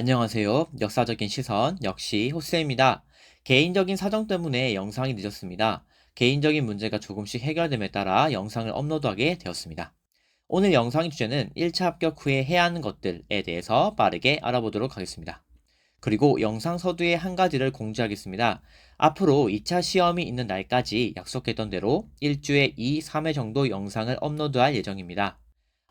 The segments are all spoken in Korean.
안녕하세요. 역사적인 시선 역시 호세입니다. 개인적인 사정 때문에 영상이 늦었습니다. 개인적인 문제가 조금씩 해결됨에 따라 영상을 업로드하게 되었습니다. 오늘 영상의 주제는 1차 합격 후에 해야 하는 것들에 대해서 빠르게 알아보도록 하겠습니다. 그리고 영상 서두에 한 가지를 공지하겠습니다. 앞으로 2차 시험이 있는 날까지 약속했던 대로 일주에 2, 3회 정도 영상을 업로드할 예정입니다.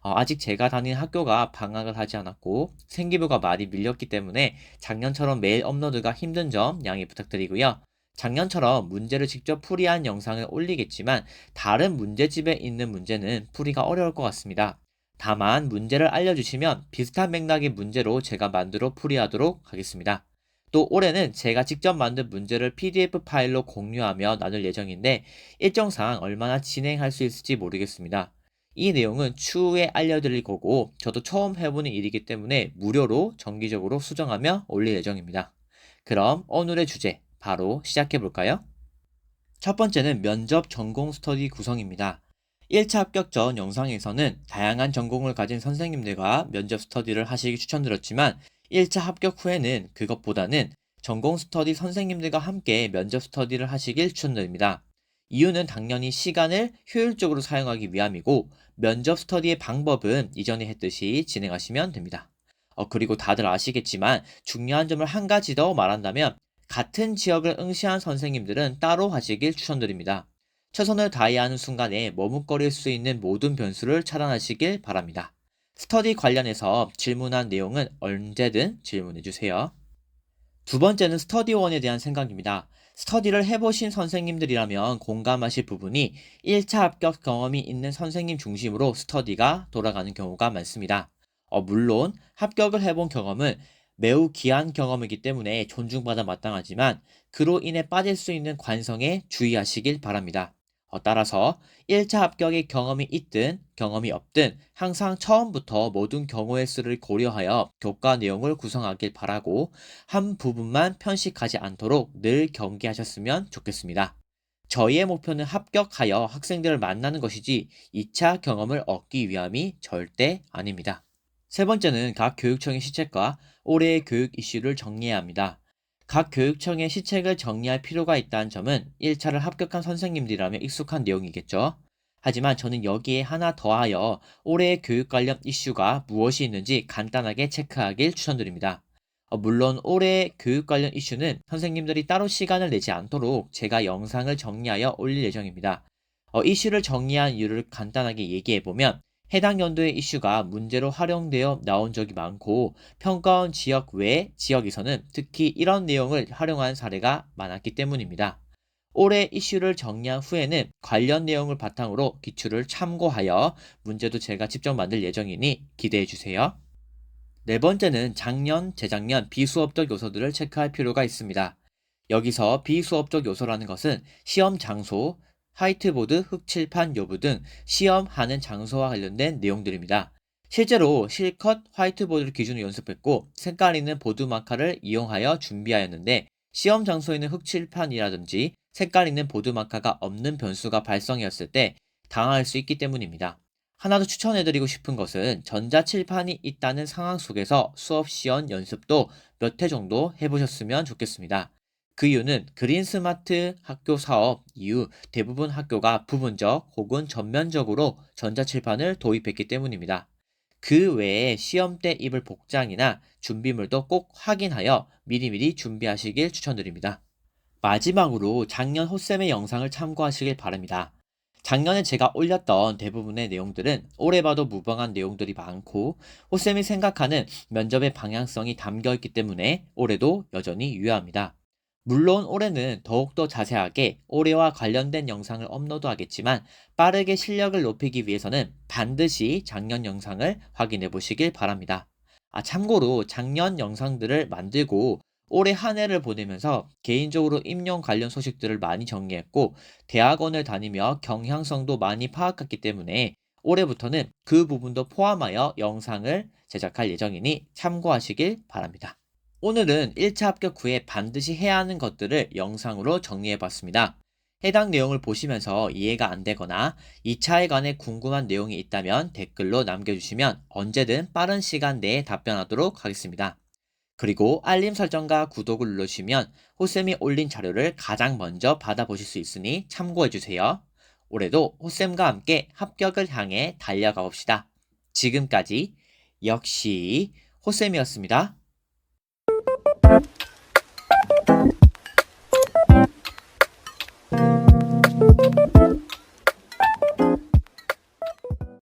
어, 아직 제가 다닌 학교가 방학을 하지 않았고 생기부가 많이 밀렸기 때문에 작년처럼 매일 업로드가 힘든 점 양해 부탁드리고요. 작년처럼 문제를 직접 풀이한 영상을 올리겠지만 다른 문제집에 있는 문제는 풀이가 어려울 것 같습니다. 다만 문제를 알려주시면 비슷한 맥락의 문제로 제가 만들어 풀이하도록 하겠습니다. 또 올해는 제가 직접 만든 문제를 PDF 파일로 공유하며 나눌 예정인데 일정상 얼마나 진행할 수 있을지 모르겠습니다. 이 내용은 추후에 알려드릴 거고 저도 처음 해보는 일이기 때문에 무료로 정기적으로 수정하며 올릴 예정입니다. 그럼 오늘의 주제 바로 시작해 볼까요? 첫 번째는 면접 전공 스터디 구성입니다. 1차 합격 전 영상에서는 다양한 전공을 가진 선생님들과 면접 스터디를 하시기 추천드렸지만 1차 합격 후에는 그것보다는 전공 스터디 선생님들과 함께 면접 스터디를 하시길 추천드립니다. 이유는 당연히 시간을 효율적으로 사용하기 위함이고 면접 스터디의 방법은 이전에 했듯이 진행하시면 됩니다. 어, 그리고 다들 아시겠지만 중요한 점을 한 가지 더 말한다면 같은 지역을 응시한 선생님들은 따로 하시길 추천드립니다. 최선을 다해야 하는 순간에 머뭇거릴 수 있는 모든 변수를 차단하시길 바랍니다. 스터디 관련해서 질문한 내용은 언제든 질문해 주세요. 두 번째는 스터디원에 대한 생각입니다. 스터디를 해보신 선생님들이라면 공감하실 부분이 1차 합격 경험이 있는 선생님 중심으로 스터디가 돌아가는 경우가 많습니다. 어, 물론 합격을 해본 경험은 매우 귀한 경험이기 때문에 존중받아 마땅하지만 그로 인해 빠질 수 있는 관성에 주의하시길 바랍니다. 어, 따라서 1차 합격의 경험이 있든 경험이 없든 항상 처음부터 모든 경우의 수를 고려하여 교과 내용을 구성하길 바라고 한 부분만 편식하지 않도록 늘 경계하셨으면 좋겠습니다. 저희의 목표는 합격하여 학생들을 만나는 것이지 2차 경험을 얻기 위함이 절대 아닙니다. 세 번째는 각 교육청의 시책과 올해의 교육 이슈를 정리해야 합니다. 각 교육청의 시책을 정리할 필요가 있다는 점은 1차를 합격한 선생님들이라면 익숙한 내용이겠죠. 하지만 저는 여기에 하나 더하여 올해의 교육 관련 이슈가 무엇이 있는지 간단하게 체크하길 추천드립니다. 어, 물론 올해 교육 관련 이슈는 선생님들이 따로 시간을 내지 않도록 제가 영상을 정리하여 올릴 예정입니다. 어, 이슈를 정리한 이유를 간단하게 얘기해보면 해당 연도의 이슈가 문제로 활용되어 나온 적이 많고 평가원 지역 외 지역에서는 특히 이런 내용을 활용한 사례가 많았기 때문입니다. 올해 이슈를 정리한 후에는 관련 내용을 바탕으로 기출을 참고하여 문제도 제가 직접 만들 예정이니 기대해 주세요. 네 번째는 작년, 재작년 비수업적 요소들을 체크할 필요가 있습니다. 여기서 비수업적 요소라는 것은 시험 장소, 화이트보드, 흑칠판 여부 등 시험하는 장소와 관련된 내용들입니다. 실제로 실컷 화이트보드를 기준으로 연습했고 색깔 있는 보드 마카를 이용하여 준비하였는데 시험 장소에는 흑칠판이라든지 색깔 있는 보드 마카가 없는 변수가 발성이었을 때 당할 수 있기 때문입니다. 하나 더 추천해드리고 싶은 것은 전자칠판이 있다는 상황 속에서 수업 시연 연습도 몇 회 정도 해보셨으면 좋겠습니다. 그 이유는 그린 스마트 학교 사업 이후 대부분 학교가 부분적 혹은 전면적으로 전자칠판을 도입했기 때문입니다. 그 외에 시험 때 입을 복장이나 준비물도 꼭 확인하여 미리미리 준비하시길 추천드립니다. 마지막으로 작년 호쌤의 영상을 참고하시길 바랍니다. 작년에 제가 올렸던 대부분의 내용들은 올해 봐도 무방한 내용들이 많고 호쌤이 생각하는 면접의 방향성이 담겨 있기 때문에 올해도 여전히 유효합니다. 물론 올해는 더욱더 자세하게 올해와 관련된 영상을 업로드하겠지만 빠르게 실력을 높이기 위해서는 반드시 작년 영상을 확인해 보시길 바랍니다. 아, 참고로 작년 영상들을 만들고 올해 한 해를 보내면서 개인적으로 임용 관련 소식들을 많이 정리했고 대학원을 다니며 경향성도 많이 파악했기 때문에 올해부터는 그 부분도 포함하여 영상을 제작할 예정이니 참고하시길 바랍니다. 오늘은 1차 합격 후에 반드시 해야 하는 것들을 영상으로 정리해 봤습니다. 해당 내용을 보시면서 이해가 안 되거나 2차에 관해 궁금한 내용이 있다면 댓글로 남겨주시면 언제든 빠른 시간 내에 답변하도록 하겠습니다. 그리고 알림 설정과 구독을 눌러주시면 호쌤이 올린 자료를 가장 먼저 받아보실 수 있으니 참고해주세요. 올해도 호쌤과 함께 합격을 향해 달려가 봅시다. 지금까지 역시 호쌤이었습니다.